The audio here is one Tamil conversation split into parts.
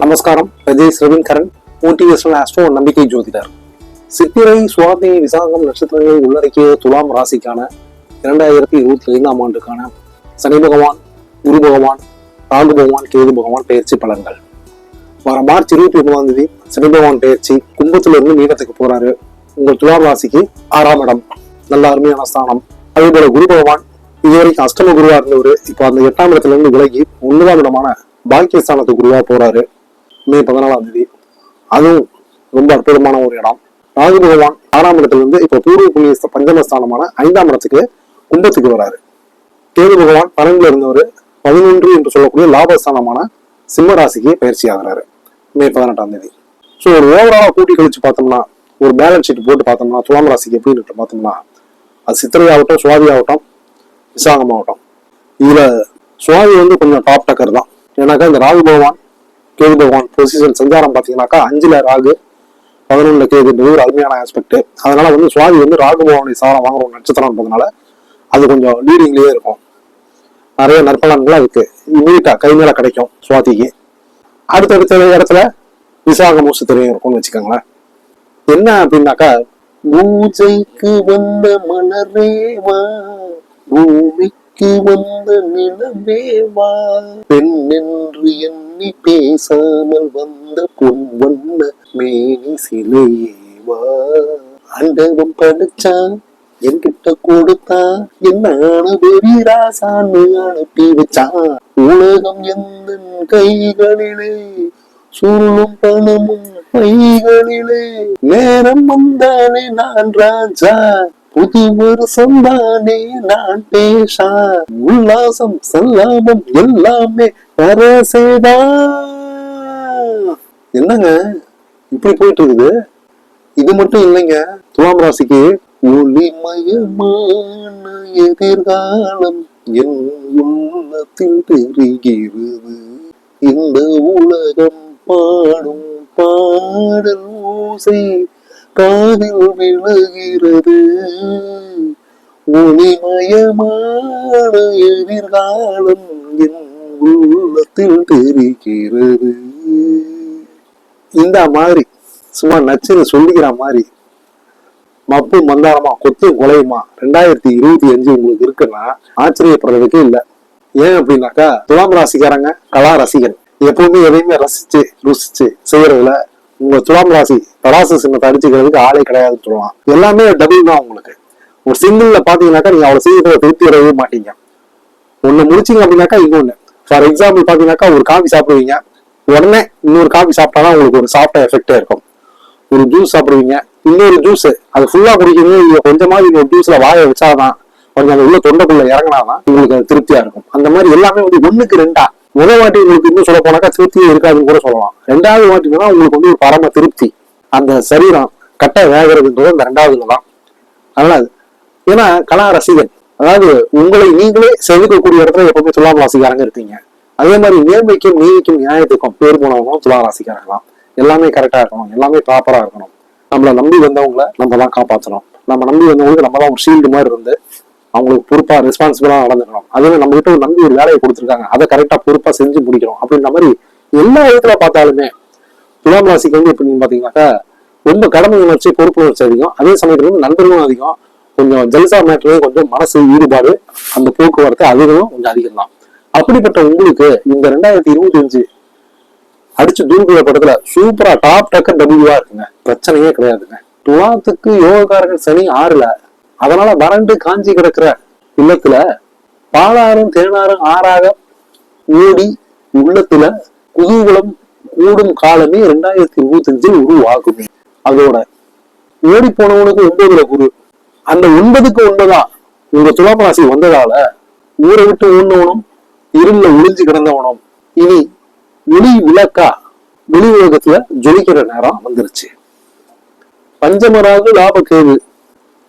நமஸ்காரம் பிரதேஷ் ரவீன்கரன் மோட்டிவேஷனல் ஆஸ்ட்ரோ நம்பிக்கை ஜோதிடர் சித்திரை சுவாதி விசாகம் நட்சத்திரங்களை உள்ளடக்கிய துலாம் ராசிக்கான இரண்டாயிரத்தி இருபத்தி ஐந்தாம் ஆண்டுக்கான சனி பகவான் குரு பகவான் ராகு பகவான் கேது பகவான் பயிற்சி பலன்கள் வர மார்ச் இருபத்தி ஒன்பதாம் தேதி சனி பகவான் பயிற்சி கும்பத்துல இருந்து மீனத்துக்கு போறாரு உங்கள் துலாம் ராசிக்கு ஆறாம் இடம் நல்ல அருமையான ஸ்தானம் அதே போல குரு பகவான் இதுவரைக்கும் அஷ்டம குருவா இருந்தவர் இப்போ அந்த எட்டாம் இடத்துல இருந்து விலகி ஒன்பதாம் இடமான பாக்கியஸ்தானத்து குருவா போறாரு மே பதினாலாம் தேதி. அதுவும் ரொம்ப அற்புதமான ஒரு இடம். ராகு பகவான் ஆறாம் இடத்துலேருந்து இப்போ பூர்வ புண்ணிய பஞ்சம பஞ்சமஸ்தானமான ஐந்தாம் இடத்துக்கு கும்பத்துக்கு வராரு. கேது பகவான் பன்னெண்டுல இருந்தவர் பதினொன்று என்று சொல்லக்கூடிய லாபஸ்தானமான சிம்ம ராசிக்கு பயிற்சி ஆகிறாரு மே பதினெட்டாம் தேதி. ஸோ ஒரு ஓவராலாக கூட்டி கழிச்சு பார்த்தோம்னா ஒரு பேலன்ஸ் ஷீட் போட்டு பார்த்தோம்னா துலாம் ராசிக்கு எப்படின்னு இருக்கு பார்த்தோம்னா அது சித்திரை ஆகட்டும் சுவாதி ஆகட்டும் விசாகம் ஆகட்டும். இதில் சுவாதி வந்து கொஞ்சம் டாப் டக்கர் தான். ஏன்னாக்கா இந்த ராகு பகவான் கேது பகவான் பொசிஷன் சஞ்சாரம் பார்த்தீங்கன்னாக்கா அஞ்சுல ராகு பதினொன்றுல கேதுன்றது ஒரு அருமையான ஆஸ்பெக்ட் அதனால வந்து சுவாதி வந்து ராகு பகவானுடைய சாரம் வாங்குற ஒரு நட்சத்திரம்ன்றதுனால அது கொஞ்சம் லீடிங்லேயே இருக்கும். நிறைய நற்பலன்கள் அதுக்கு இமீடியட்டா கை மேல கிடைக்கும் சுவாதிக்கு. அடுத்தடுத்த இடத்துல மூசு திரையும் இருக்கும்னு வச்சுக்கோங்களேன். என்ன அப்படின்னாக்கா பூஜைக்கு வந்த மலரேவா நோக்கி வந்த நிலவேவா பெண் எண்ணி பேசாமல் வந்த பொன் வண்ண மேனி சிலையேவா ஆண்டவன் படிச்சான் என்கிட்ட கொடுத்தா என்னான பெரிய ராசான்னு அனுப்பி வச்சான் உலகம் எந்த கைகளிலே சுருளும் பணமும் கைகளிலே. நேரம் வந்தாலே நான் ராஜா. புது வருஷம் தானே நான் பேசா. உல்லாசம் சல்லாபம் எல்லாமே அரசேதா என்னங்க? இப்படி போயிட்டு இருக்குது இது மட்டும் இல்லைங்க. துலாம் ராசிக்கு ஒளிமயமான எதிர்காலம் என் உள்ளத்தில் தெரிகிறது இந்த உலகம் பாடும் பாடல் ஓசை காதில் விழுகிறது. ஒளிமயமான எதிர்காலம் என் உள்ளத்தில் தெரிகிறது. இந்த மாதிரி சும்மா நச்சுன்னு சொல்லிக்கிற மாதிரி மப்பு மந்தாரமா கொத்து கொலையுமா ரெண்டாயிரத்தி இருபத்தி அஞ்சு உங்களுக்கு இருக்குன்னா ஆச்சரியப்படுறதுக்கே இல்ல. ஏன் அப்படின்னாக்கா துலாம் ராசிக்காரங்க கலா ரசிகன். எப்பவுமே எதையுமே ரசிச்சு ருசிச்சு செய்யறதுல உங்க துலாம் ராசி தராசு சின்னத்தை அடிச்சுக்கிறதுக்கு ஆளே கிடையாதுன்னு சொல்லலாம் எல்லாமே டபுள் தான் உங்களுக்கு. ஒரு சிங்கிள்ல பாத்தீங்கன்னாக்கா நீங்க அவ்வளவு சீக்கிரம் திருப்தி வரவே மாட்டீங்க. ஒண்ணு முடிச்சீங்க அப்படின்னாக்கா இன்னொன்னு. ஃபார் எக்ஸாம்பிள் பாத்தீங்கன்னாக்கா ஒரு காஃபி சாப்பிடுவீங்க. உடனே இன்னொரு காஃபி சாப்பிட்டாதான் உங்களுக்கு ஒரு சாஃப்டா எஃபெக்டா இருக்கும். ஒரு ஜூஸ் சாப்பிடுவீங்க. இன்னொரு ஜூஸ் அது ஃபுல்லா குடிக்கணும். நீங்க கொஞ்சமாவது இந்த ஜூஸ்ல வாயை வச்சாதான் கொஞ்சம் அந்த உள்ள தொண்டைக்குள்ள இறங்கினாதான் உங்களுக்கு திருப்தியா இருக்கும். அந்த மாதிரி எல்லாமே வந்து ஒண்ணுக்கு ரெண்டா முதல் வாட்டி உங்களுக்கு இன்னும் சொல்ல போனாக்கா திருப்தியே இருக்காதுன்னு கூட சொல்லலாம். ரெண்டாவது வாட்டினா உங்களுக்கு வந்து ஒரு பரம திருப்தி. அந்த சரீரம் கட்ட வேகிறதுன்றது அந்த ரெண்டாவதுல தான் அதனால ஏன்னா கலா ரசிகன். அதாவது உங்களை நீங்களே செதுக்கக்கூடிய இடத்துல எப்பவுமே துலாம் ராசிக்காரங்க இருப்பீங்க. அதே மாதிரி நேர்மைக்கும் நீதிக்கும் நியாயத்துக்கும் பேர் போனவங்களும் துலா ராசிக்காரங்களாம் எல்லாமே கரெக்டா இருக்கணும். எல்லாமே ப்ராப்பரா இருக்கணும். நம்மளை நம்பி வந்தவங்களை நம்ம தான் காப்பாற்றணும் நம்ம நம்பி வந்தவங்களுக்கு நம்ம தான் ஒரு ஷீல்டு மாதிரி இருந்து அவங்களுக்கு பொறுப்பா ரெஸ்பான்சிபிளா நடந்துக்கணும். அதே நம்ம கிட்ட ஒரு நம்பி ஒரு வேலையை கொடுத்துருக்காங்க. அதை கரெக்டா பொறுப்பா செஞ்சு முடிக்கணும். அப்படின்ற மாதிரி எல்லா விதத்துல பார்த்தாலுமே துலாம் ராசிக்கு வந்து எப்படின்னு பாத்தீங்கன்னாக்கா ரொம்ப கடமை உணர்ச்சி பொறுப்பு உணர்ச்சி அதிகம். அதே சமயத்துல வந்து நண்பர்களும் அதிகம். கொஞ்சம் ஜல்சா மேட்டர்லயும் கொஞ்சம் மனசு ஈடுபாடு அந்த போக்குவரத்து அதுகளும் கொஞ்சம் அதிகம் தான் அப்படிப்பட்ட உங்களுக்கு இந்த ரெண்டாயிரத்தி இருபத்தி அஞ்சு அடிச்சு தூக்குள்ள படத்துல சூப்பரா டாப் டக்கர் டபுள்யூவா இருக்குங்க. பிரச்சனையே கிடையாதுங்க. துலாத்துக்கு யோகக்காரர்கள் சனி ஆறுல அதனால வறண்டு காஞ்சி கிடக்குற இல்லத்துல பாலாறும் தேனாரும் ஆறாக ஓடி உள்ளத்துல குதூகலம் கூடும் காலமே ரெண்டாயிரத்தி இருபத்தி அஞ்சில் உருவாகுமே. அதோட ஓடி போனவனுக்கு ஒன்பதுல குரு. அந்த ஒன்பதுக்கு ஒன்பதா உங்க துலாம் ராசி வந்ததால ஊரை விட்டு ஊர்ந்தவனும் இருள ஒளிஞ்சு கிடந்தவனும் இனி ஒளி விளக்கா வெளி உலகத்துல ஜொலிக்கிற நேரம் வந்துருச்சு. பஞ்சமராகு லாபக்கேது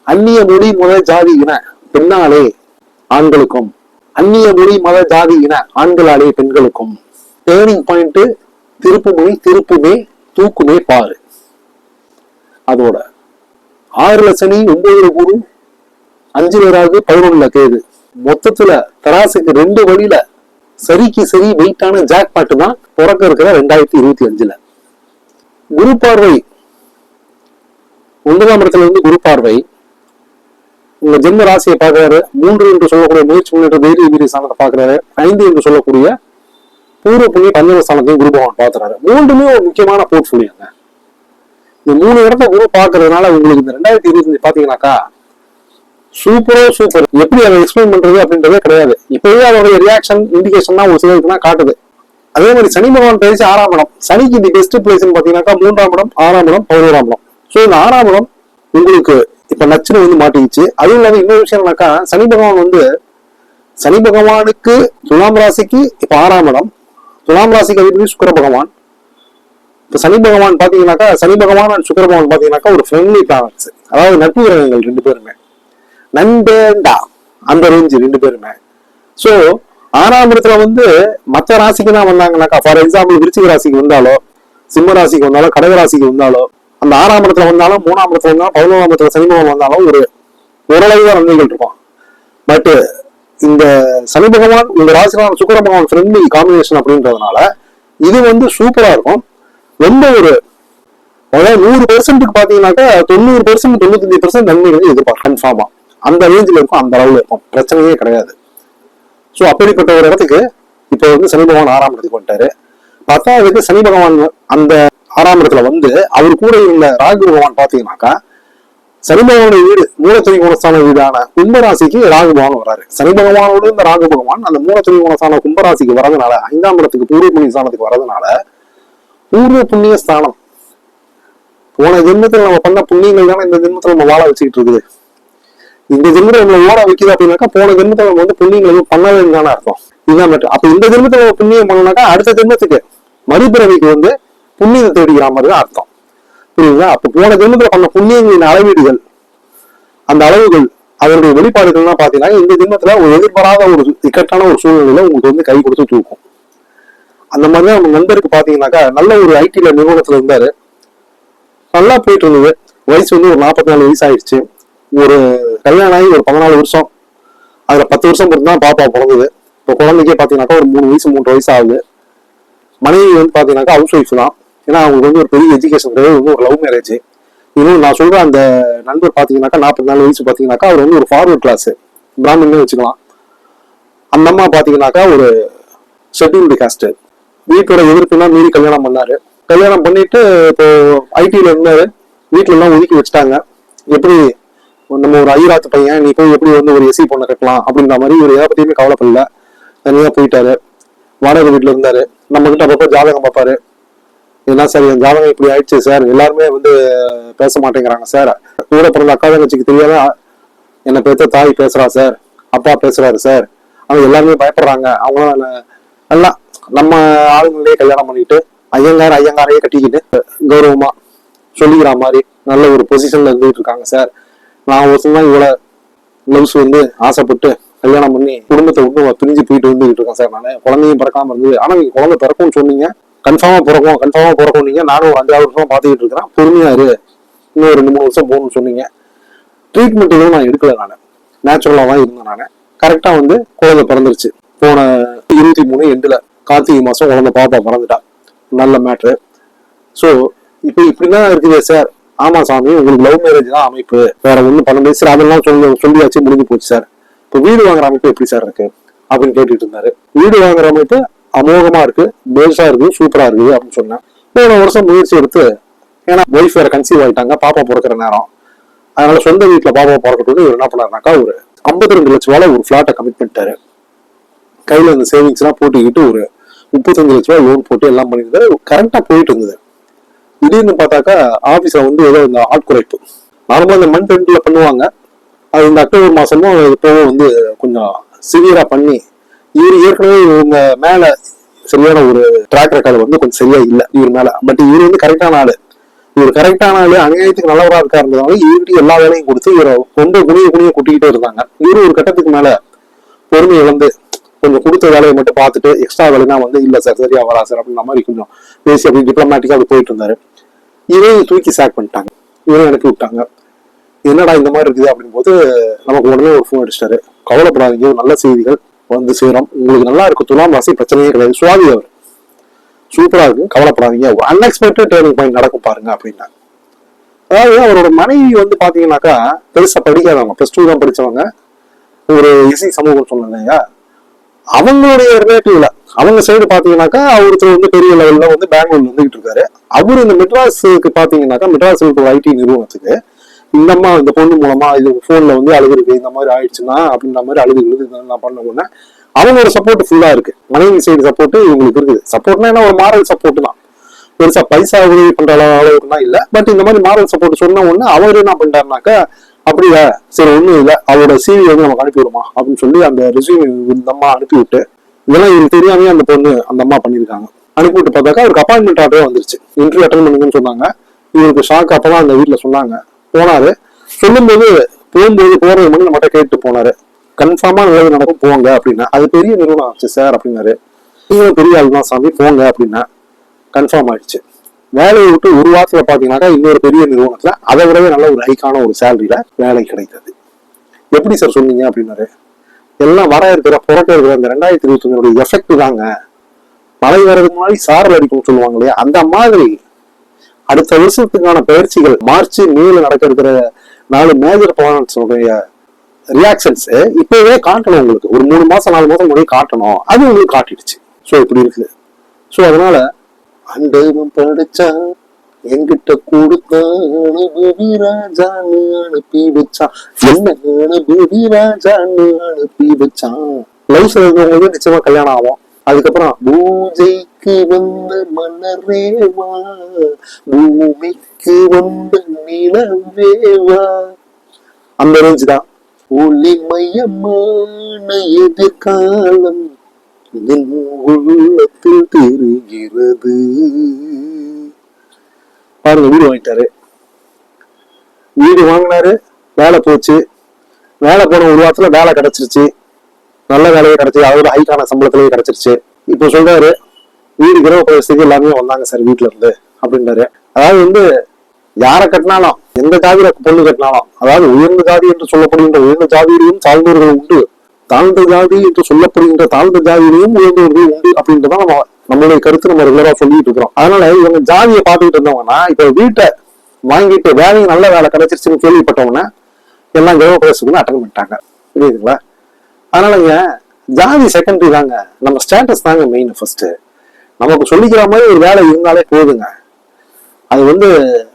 அந்நிய மொழி மத ஜாதி இன பெண்ணாலே ஆண்களுக்கும் அந்நிய மொழி மத ஜாதி இன ஆண்களாலே பெண்களுக்கும். டேர்னிங் பாயிண்ட் திருப்புமுனை திருப்புமே தூக்குமே பாரு அதோட ஆறுல சனி ஒன்பதுல குரு அஞ்சுல ராகு பதினொன்னுல கேது. மொத்தத்துல தராசுக்கு ரெண்டு வழியில சரிக்கு சரி வெயிட்டான ஜாக் பாட்டு தான் பிறக்க இருக்கிற ரெண்டாயிரத்தி இருபத்தி அஞ்சுல. குரு பார்வை ஒன்பதாம் இடத்துல இருந்து குரு பார்வை உங்க ஜென்ம ராசியை பாக்குறாரு மூன்று என்று சொல்லக்கூடிய முயற்சி முன்னேற்ற தைரிய வீரிய ஸ்தானத்தை பார்க்கிறாரு. ஐந்து என்று சொல்லக்கூடிய பூர்வ புண்ணிய பஞ்சம ஸ்தானத்தையும் குரு பகவான் பார்த்துறாரு மூன்றுமே ஒரு முக்கியமான போர்ட்ஃபோலியோங்க இந்த மூணு இடத்த குரு பார்க்கறதுனால உங்களுக்கு இந்த ரெண்டாயிரத்தி இருபத்தஞ்சு பாத்தீங்கன்னாக்கா சூப்பரோ சூப்பர் எப்படி அதை எக்ஸ்பிளைன் பண்றது அப்படின்றதே கிடையாது. இப்பவே அதோடைய ரியாக்ஷன் இண்டிகேஷன் தான் ஒரு சிலருக்கு தான் காட்டுது. அதே மாதிரி சனி பகவான் பேசி ஆறாம் இடம். சனிக்கு இந்த பெஸ்ட் பிளேஸ் பாத்தீங்கன்னாக்கா மூன்றாம் இடம் ஆறாம் இடம் பதினோராம் இடம். ஸோ இந்த ஆறாம் இடம் உங்களுக்கு இப்ப நச்சுன்னு வந்து மாட்டிக்கிச்சு. அதுவும் இல்லாம இன்னொரு விஷயம் என்னன்னாக்கா சனி பகவான் வந்து சனி பகவானுக்கு துலாம் ராசிக்கு இப்ப ஆறாம் இடம். துலாம் ராசிக்கு அதிபதி சுக்கிர பகவான். இப்ப சனி பகவான் பாத்தீங்கன்னாக்கா சனி பகவான் அண்ட் சுக்கர பகவான் பாத்தீங்கன்னாக்கா ஒரு ஃப்ரெண்ட்லி பிளானட்ஸ் அதாவது நட்பு கிரகங்கள் ரெண்டு பேருமே. நண்பேண்டா அந்த ரேஞ்சு ரெண்டு பேருமே. சோ ஆறாம் இடத்துல வந்து மற்ற ராசிக்கு தான் வந்தாங்கனாக்கா ஃபார் எக்ஸாம்பிள் விருச்சிக ராசிக்கு வந்தாலோ சிம்ம ராசிக்கு வந்தாலோ கடக ராசிக்கு வந்தாலோ அந்த ஆறாம் இடத்துல வந்தாலும் மூணாம் இடத்துல வந்தாலும் பதினோராம் இடத்துல சனிபகவான் வந்தாலும் ஒரு ஓரளவு தான் நன்மைகள் இருக்கும் பட் இந்த சனி பகவான் உங்க ராசினால சுக்கர பகவான் ஃப்ரெண்ட்லி காம்பினேஷன் அப்படின்றதுனால இது வந்து சூப்பரா இருக்கும். ரொம்ப ஒரு அதாவது நூறு பெர்சன்ட்டுக்கு பாத்தீங்கன்னாக்கா தொண்ணூறு பெர்சென்ட் தொண்ணூத்தஞ்சு பெர்சென்ட் நன்மைகள் எதிர்பார்க்கும் கன்ஃபார்மா அந்த ரேஞ்சில் இருக்கும் அந்த அளவில் இருக்கும். பிரச்சனையே கிடையாது. ஸோ அப்படிப்பட்ட ஒரு இடத்துக்கு இப்போ வந்து சனி பகவான் ஆறாம் இடத்துக்கு வந்துட்டாரு. பத்தாவதுக்கு சனி பகவான் அந்த ஆறாம் இடத்துல வந்து அவர் கூட இருந்த ராகு பகவான் பாத்தீங்கன்னாக்கா சனி பகவானுடைய வீடு மூலத்துணி குணஸ்தான வீடான கும்பராசிக்கு ராகு பகவான் வராரு. சனி பகவானோடு இந்த ராகு பகவான் அந்த மூலத்துணி குணஸ்தான கும்பராசிக்கு வரதுனால ஐந்தாம் இடத்துக்கு பூர்வ புண்ணிய ஸ்தானத்துக்கு வரதுனால பூர்வ புண்ணிய ஸ்தானம். போன ஜென்மத்தில் நம்ம பண்ண புண்ணியங்கள் தானே இந்த ஜென்மத்தில் நம்ம வாழ வச்சுக்கிட்டு இருக்குது. இந்த ஜென்மத்தில் நம்ம ஓட வைக்குது அப்படின்னாக்கா போன ஜென்மத்தில் நம்ம வந்து புண்ணியங்கள் எதுவும் பண்ணவேன்னு தானே அர்த்தம். இதுதான் மேட்டர் அப்ப இந்த ஜென்மத்தில் நம்ம புண்ணியம் பண்ணோம்னாக்கா அடுத்த ஜென்மத்துக்கு மறுபிறவிக்கு வந்து புண்ணியத்தை தேடிக்கிற மாதிரி தான் அர்த்தம். புரியுதுங்களா? அப்ப போன ஜென்மத்துல பண்ண புண்ணியங்களின் அளவீடுகள் அந்த அளவுகள் அதனுடைய வெளிப்பாடுகள்லாம் பாத்தீங்கன்னா இந்த ஜென்மத்துல ஒரு எதிர்பாராத ஒரு இக்கட்டான ஒரு சூழ்நிலையில உங்களுக்கு வந்து கை கொடுத்து தூக்கும். அந்த மாதிரி தான் நம்ம நண்பருக்கு பாத்தீங்கன்னாக்கா நல்ல ஒரு ஐடில நிறுவனத்துல இருந்தாரு. நல்லா போயிட்டு இருந்தது. வயசு வந்து ஒரு நாற்பத்தி நாலு வயசு ஆயிடுச்சு ஒரு கல்யாணம் ஆகி ஒரு பதினாலு வருஷம். அதுல பத்து வருஷம் பொறுத்து தான் பாப்பா பிறந்தது. இப்போ குழந்தைக்கே பாத்தீங்கன்னாக்கா ஒரு மூணு வயசு மூன்று வயசு ஆகுது. மனைவி வந்து பாத்தீங்கன்னாக்கா ஹவுஸ் ஒய்ஃப் தான். ஏன்னா அவங்களுக்கு வந்து ஒரு பெரிய எஜுகேஷன் கிடையாது. வந்து ஒரு லவ் மேரேஜ் இன்னும் நான் சொல்ற அந்த நண்பர் பாத்தீங்கன்னாக்கா நாற்பத்தி நாலு வயசு பாத்தீங்கன்னாக்கா அவர் வந்து ஒரு ஃபார்வர்ட் கிளாஸ் பிராமின்னு வச்சுக்கலாம். அந்த அம்மா பாத்தீங்கன்னாக்கா ஒரு ஷெட்யூல்டு காஸ்ட் வீட்டோட எதிர்ப்புலாம் மீறி கல்யாணம் பண்ணாரு. கல்யாணம் பண்ணிட்டு இப்போ ஐடியில் இருந்தாரு. வீட்டுல எல்லாம் ஒதுக்கி வச்சுட்டாங்க. எப்படி நம்ம ஒரு ஐராத்து பையன் நீ போய் எப்படி வந்து ஒரு எஸ்சி பொண்ணை கட்டலாம் அப்படின்ற மாதிரி இவர் எதை பத்தியுமே கவலைப்படல. தனியா போயிட்டாரு. வாடகை வீட்டுல இருந்தாரு. நம்ம கிட்ட அப்பப்போ ஜாதகம் பார்ப்பாரு. என்ன சார் என் ஜாதகம் இப்படி ஆயிடுச்சு சார்? எல்லாருமே வந்து பேச மாட்டேங்கிறாங்க சார். கூட பிறந்த அக்கா தங்கச்சிக்கு தெரியாத என்னை பேத்த தாய் பேசுறா சார். அப்பா பேசுறாரு சார். அவங்க எல்லாருமே பயப்படுறாங்க. அவங்களும் நல்லா நம்ம ஆளுங்களே கல்யாணம் பண்ணிட்டு ஐயங்கார் ஐயங்காரையே கட்டிக்கிட்டு கௌரவமா சொல்லிக்கிற மாதிரி நல்ல ஒரு பொசிஷன்ல இருந்துட்டு இருக்காங்க சார். நான் ஒரு தான் இவ்வளவு லவ்ஸ் வந்து ஆசைப்பட்டு கல்யாணம் பண்ணி குடும்பத்தை விட்டு பிரிஞ்சு போயிட்டு வந்துகிட்டு இருக்கேன் சார் நான். குழந்தையும் பிறக்காம இருந்தது. ஆனா நீங்க குழந்தை பிறக்கும்னு சொன்னீங்க. கன்ஃபார்மாக பிறக்கும் கன்ஃபார்மாக பிறக்கும் நீங்கள் நானும் ஒரு அஞ்சாறு வருஷமாக பார்த்துக்கிட்டு இருக்கிறேன். பொறுமையாக இரு. இன்னும் ரெண்டு மூணு வருஷம் போகணும்னு சொன்னீங்க. ட்ரீட்மெண்ட் எதுவும் நான் எடுக்கல நான். நேச்சுரலாக தான் இருந்தேன் நான். கரெக்டாக வந்து குழந்தை பிறந்துருச்சு. போன இருபத்தி மூணு எண்டில் கார்த்திகை மாதம் குழந்தை பாப்பா பிறந்துட்டா. நல்ல மேட்ரு ஸோ இப்போ இப்படிதான் இருக்குது சார் ஆமாம் சாமி உங்களுக்கு லவ் மேரேஜ் தான் அமைப்பு. வேற ஒன்றும் பண்ண முடியாது. சார் அதெல்லாம் சொல்லி சொல்லியாச்சு முடிஞ்சு போச்சு சார் இப்போ வீடு வாங்குற அமைப்பு எப்படி சார் இருக்கு? அப்படின்னு கேட்டுட்டு இருந்தாரு. வீடு வாங்குற அமைப்பு அமோகமா இருக்கு பேஸா இருக்கு சூப்பரா இருக்குது அப்படின்னு சொன்னேன். போன வருஷம் முயற்சி எடுத்து ஏன்னா ஒய்ஃப் வேற கன்சீவ் ஆயிட்டாங்க பாப்பா பிறக்கிற நேரம். அதனால சொந்த வீட்டுல பாப்பா பிறக்கட்டும் இவர் என்ன பண்ணாருனாக்கா ஒரு 52 ரெண்டு லட்ச ரூபாய் ஒரு ஃபிளாட்டை கமிட் பண்ணிட்டாரு. கையில இந்த சேவிங்ஸ் எல்லாம் போட்டுக்கிட்டு ஒரு முப்பத்தஞ்சு லட்ச ரூபாய் லோன் போட்டு எல்லாம் பண்ணியிருந்தாரு. கரெக்டாக போயிட்டு இருந்தது. திடீர்னு பார்த்தாக்கா ஆபீஸ்ல வந்து ஏதோ இந்த ஆட்குறைப்பு நார்மலா இந்த மந்த் எண்ட்ல பண்ணுவாங்க. அது இந்த அக்டோபர் மாசமும் இப்பவும் வந்து கொஞ்சம் சிவியரா பண்ணி இவர் ஏற்கனவே இவங்க மேல சரியான ஒரு ட்ராக் ரெக்கார்டு வந்து கொஞ்சம் சரியா இல்ல. இவர் மேல. பட் இவர் வந்து கரெக்டான ஆளு. இவர் கரெக்டான ஆளு அநியாயத்துக்கு நல்லவரா இருக்கா இருந்ததால இவர்கிட்ட எல்லா வேலையும் கொடுத்து இவரை ரொம்ப குனிய குனிய கூட்டிக்கிட்டே இருந்தாங்க இவர் ஒரு கட்டத்துக்கு மேல பொறுமை இழந்து கொஞ்சம் கொடுத்த வேலையை மட்டும் பார்த்துட்டு எக்ஸ்ட்ரா வேலைனா வந்து இல்ல சார் சரியா வரா சார் அப்படின்ற மாதிரி கொஞ்சம் பேசி அப்படி டிப்ளமேட்டிக்காக அப்படி போயிட்டு இருந்தாரு. இவரையும் தூக்கி சாக் பண்ணிட்டாங்க. இவரும் அனுப்பி விட்டாங்க. என்னடா இந்த மாதிரி இருக்குது அப்படின் போது நமக்கு உடனே ஒரு ஃபோன் அடிச்சிட்டாரு. கவலைப்படாதீங்க நல்ல செய்திகள். வந்து சேரும். உங்களுக்கு நல்லா இருக்கும். துலாம் ராசி பிரச்சனையே கிடையாது. சுவாதி அவர் சூப்பரா இருக்கு. கவலைப்படாதீங்க. ஒரு அன்எக்ஸ்பெக்டட் டேர்னிங் பாயிண்ட் நடக்கும் பாருங்க அப்படின்னா. அதாவது அவரோட மனைவி வந்து பாத்தீங்கன்னாக்கா பெருசா படிக்காதவங்க. பிளஸ் டூ தான் படிச்சவங்க. ஒரு இசை சமூகம் சொன்னேன் இல்லையா? அவங்களுடைய ரிலேட்டிவ்ல அவங்க சைடு பாத்தீங்கன்னாக்கா ஒருத்தர் வந்து பெரிய லெவல்ல வந்து பெங்களூர்ல இருந்துகிட்டு இருக்காரு. அவர் இந்த மெட்ராஸுக்கு பாத்தீங்கன்னாக்கா மெட்ராஸ் ஒரு ஐடி நிறுவனத்துக்கு இந்த அம்மா இந்த பொண்ணு மூலமா இது போன்ல வந்து அழுகுறது இந்த மாதிரி ஆயிடுச்சுன்னா அப்படின்ற மாதிரி அழுது விழுது நான் பண்ண உடனே அவங்களோட சப்போர்ட் ஃபுல்லா இருக்கு. மனைவி சைடு சப்போர்ட் இவங்களுக்கு இருக்குது. சப்போர்ட்னா என்ன? ஒரு மாரல் சப்போர்ட் தான். பெருசா பைசா உதவி பண்ற அளவு- அளவுக்குனா இல்ல. பட் இந்த மாதிரி மாரல் சப்போர்ட் சொன்ன உடனே அவர் என்ன பண்ணிட்டாருனாக்கா அப்படியா? சரி ஒண்ணும் இல்ல. அவரோட சிவி வந்து நமக்கு அனுப்பி விடுமா? அப்படின்னு சொல்லி அந்த ரிசியூம் இந்த அம்மா அனுப்பி விட்டு இதெல்லாம் இவருக்கு தெரியாமே அந்த பொண்ணு அந்த அம்மா பண்ணிருக்காங்க அனுப்பி விட்டு பார்த்தாக்கா அவருக்கு அப்பாயின்மெண்ட் ஆர்டரே வந்துருச்சு. இன்டர்வியூ அட்டன் பண்ணுங்கன்னு சொன்னாங்க. இவருக்கு ஷாக் அப்பதான் அந்த வீட்டுல சொன்னாங்க. போனாரு. சொல்லும்போது போகும்போது போறது மட்டும் நம்மகிட்ட கேட்டு போனாரு. கன்ஃபார்மா நல்லது நடக்கும் போங்க அப்படின்னா. அது பெரிய நிறுவனம் ஆச்சு சார் அப்படின்னாரு. நீங்களும் பெரிய ஆள் தான் சாமி போங்க அப்படின்னா. கன்ஃபார்ம் ஆயிடுச்சு. வேலையை விட்டு ஒரு வாரத்துல பாத்தீங்கன்னாக்கா இன்னொரு பெரிய நிறுவனத்துல அதை விடவே நல்ல ஒரு ஹைக்கான ஒரு சேலரியில வேலை கிடைத்தது. எப்படி சார் சொன்னீங்க அப்படின்னாரு. எல்லாம் வர இருக்கிற புறக்க இருக்கிற இந்த ரெண்டாயிரத்தி இருபத்தி ஒன்னுடைய எஃபெக்ட் தாங்க. மழை வர்றதுக்கு முன்னாடி சாரல் அடிக்கும் சொல்லுவாங்க இல்லையா? அந்த மாதிரி அடுத்த வருஷத்துக்கான பயிற்சிகள் மார்ச் மேல நடக்க இருக்கிற நாலு மேஜர் பிளானட்ஸோடைய ரியாக்ஷன்ஸ் இப்பவே காட்டணும் உங்களுக்கு. ஒரு மூணு மாசம் நாலு மாசம் முன்னாடி காட்டணும். அது உங்களுக்கு காட்டிடுச்சு. ஸோ இப்படி இருக்குது ஸோ அதனால அண்டவன் படிச்சா என்கிட்ட கொடுத்த அனுபவி ராஜான்னு அனுப்பி வச்சான் என்ன அனுபவி ராஜான்னு அனுப்பி வச்சான் லைஃப் இருக்கிறவங்களுக்கு நிச்சயமா கல்யாணம் ஆகும். அதுக்கப்புறம் பூஜைக்கு வந்த மன்னரேவா பூமிக்கு வந்த நிலவேவா அந்த ரேஞ்ச் தான். ஒளிமயமான எதிர்காலம் உள்ளத்தில் தெரிகிறது. பாருங்க வீடு வாங்கிட்டாரு. வீடு வாங்கினாரு வேலை போச்சு. வேலை போன ஒரு வாரத்துல வேலை கிடைச்சிருச்சு. நல்ல வேலையை கிடைச்சி அதோட ஹைக்கான சம்பளத்திலேயே கிடைச்சிருச்சு. இப்போ சொல்றாரு வீடு கிரக பிரவேசத்துக்கு எல்லாமே வந்தாங்க சார் வீட்டுல இருந்து அப்படின்றாரு. அதாவது வந்து யாரை கட்டினாலும் எந்த ஜாதியில பொண்ணு கட்டினாலும் அதாவது உயர்ந்த ஜாதி என்று சொல்லப்படுகின்ற உயர்ந்த ஜாதியிலையும் தாழ்ந்தவர்கள் உண்டு. தாழ்ந்த ஜாதி என்று சொல்லப்படுகின்ற தாழ்ந்த ஜாதியிலையும் உயர்ந்தவர்கள் உண்டு அப்படின்றதான் நம்ம நம்மளுடைய கருத்து நம்ம ரெகுலரா சொல்லிட்டு இருக்கிறோம். அதனால இவங்க ஜாதியை பார்த்துக்கிட்டு இருந்தவங்கன்னா இப்ப வீட்டை வாங்கிட்டு வேலையை நல்ல வேலை கிடைச்சிருச்சுன்னு கேள்விப்பட்டவங்கன்னா எல்லாம் கிரக பிரதேசத்துக்கு அட்டன் பண்ணிட்டாங்க. புரியுதுங்களா? அதனாலங்க ஜாதி செகண்டரி தாங்க. நம்ம ஸ்டேட்டஸ் தாங்க மெயின் ஃபர்ஸ்ட் நமக்கு சொல்லிக்கிற மாதிரி ஒரு வேலை இருந்தாலே போதுங்க. அது வந்து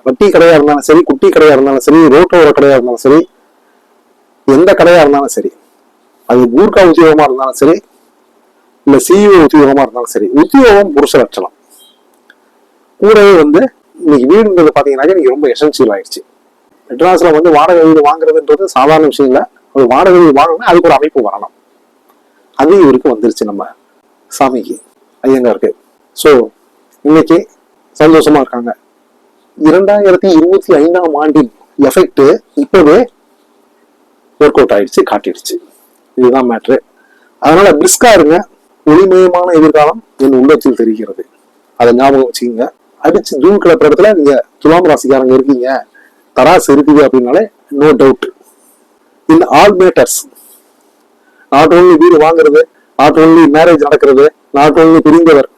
வட்டி கடையா இருந்தாலும் சரி குட்டி கடையா இருந்தாலும் சரி ரோட்டோர கடையா இருந்தாலும் சரி எந்த கடையா இருந்தாலும் சரி அது ஊர்கா உத்தியோகமா இருந்தாலும் சரி இல்ல சிஇஓ உத்தியோகமா இருந்தாலும் சரி உத்தியோகம் புருஷ லட்சணம். கூடவே வந்து இன்னைக்கு வீடுன்றது பாத்தீங்கன்னாக்க இன்னைக்கு ரொம்ப எசென்சியல் ஆயிடுச்சு. மெட்ராஸ்ல வந்து வாடகை வீடு வாங்குறதுன்றது சாதாரண விஷயம் இல்லை. ஒரு வாடகை வாங்கணும்னா அதுக்கு ஒரு அமைப்பு வரணும் அது இவருக்கு வந்துருச்சு நம்ம சாமிக்கு ஐயங்காருக்கு. ஸோ இன்னைக்கு சந்தோஷமா இருக்காங்க. இரண்டாயிரத்தி இருபத்தி ஐந்தாம் ஆண்டின் எஃபெக்ட் இப்பவே ஒர்க் அவுட் ஆயிடுச்சு காட்டிடுச்சு. இதுதான் மேட்ரு அதனால பிரிஸ்கா இருங்க. ஒளிமயமான எதிர்காலம் என் உள்ளத்தில் தெரிகிறது. அதை ஞாபகம் வச்சுக்கோங்க. அடிச்சு ஜூன் கிளப்புற இடத்துல நீங்க துலாம் ராசிக்காரங்க இருக்கீங்க. தராசு இருக்குது அப்படின்னாலே no doubt in all matters not only வீடு வாங்குறது நாட் ஓன்லி மேரேஜ் நடக்கிறது நாட் ஓன்லி பிரிந்தவர்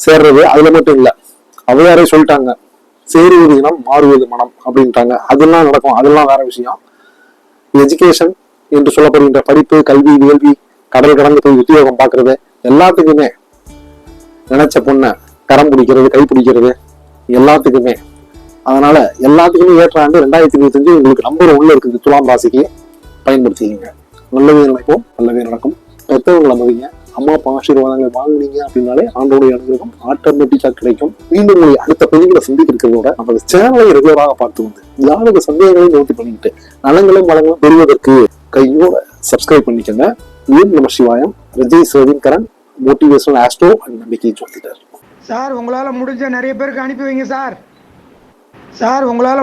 சேர்றது அதுல மட்டும் இல்ல. அவையாரே சொல்லிட்டாங்க. சேருவது இனம் மாறுவது மனம் அப்படின்ட்டாங்க. அதெல்லாம் நடக்கும். அதெல்லாம் வேற விஷயம். எஜுகேஷன் என்று சொல்லப்படுகின்ற படிப்பு கல்வி வேள்வி கடல் கடந்து போய் உத்தியோகம் பார்க்கறது எல்லாத்துக்குமே நினைச்ச பொண்ணை கரம் பிடிக்கிறது கை பிடிக்கிறது எல்லாத்துக்குமே. அதனால எல்லாத்துக்குமே ஏற்ற ஆண்டு ரெண்டாயிரத்தி இருபத்தஞ்சு உங்களுக்கு நம்பர் உள்ள இருக்குது துலாம் ராசிக்கு பயன்படுத்திக்கங்க. நல்லதே நினைப்போம் நல்லதே நடக்கும். பெற்றவங்களை நம்புவீங்க. அம்மா அப்பா ஆசீர்வாதங்கள் வாங்குனீங்க அப்படின்னாலே ஆண்டோடைய அனுகிரகம் ஆட்டோமேட்டிக்காக கிடைக்கும். மீண்டும் உங்களை அடுத்த பதிவுகளை சந்திக்கிறதோட நமது சேனலை ரெகுலராக பார்த்து வந்து யாருக்கு சந்தேகங்களையும் நோட்டி பண்ணிக்கிட்டு நலங்களும் வளங்களும் பெறுவதற்கு கையோட சப்ஸ்கிரைப் பண்ணிக்கோங்க. வீர் நம சிவாயம். ரஜய் சேவிங்கரன் மோட்டிவேஷனல் ஆஸ்ட்ரோ அண்ட் நம்பிக்கை ஜோதிடர். சார் உங்களால் முடிஞ்ச நிறைய பேருக்கு அனுப்பி வைங்க சார். சார் உங்களால்